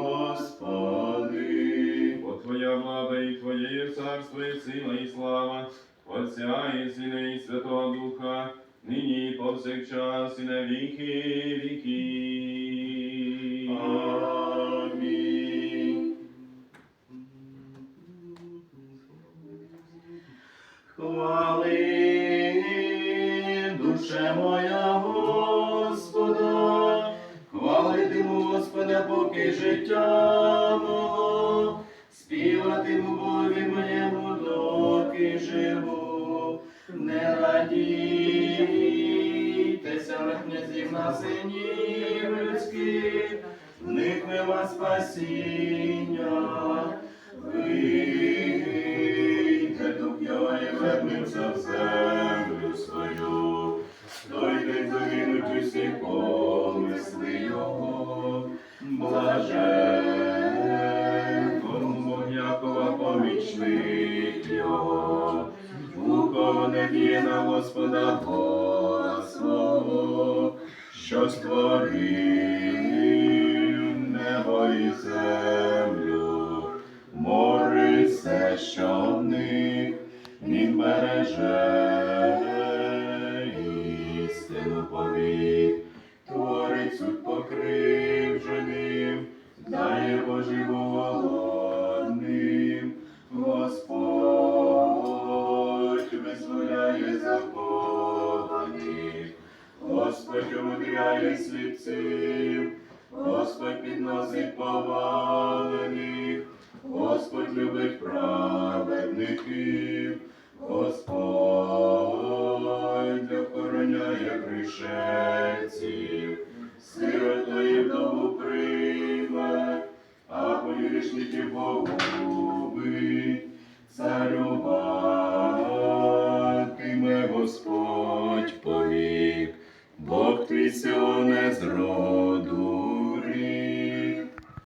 Господи. Бо Твоя влада і Твоє царство, і сила, і слава, Отця і Сина, і Святого Духа, нині і повсякчас, і на віки віків. Амінь. Хвали, душе моя Господа, поки життя мого, співатиму Бові моєму, доки живу, не радійтеся князів на синів людських, них нема спасіння. Вийде дух його і вернеться в Помічник його, на Господа Бога що створив небо і землю, море все, що в них, він береже істину повік, творить суд покривженим, Господь умудряє сліпців, Господь підносить повалених, Господь любить праведників, Господь охороняє пришельців, сиротою вдову твій сьоне зроду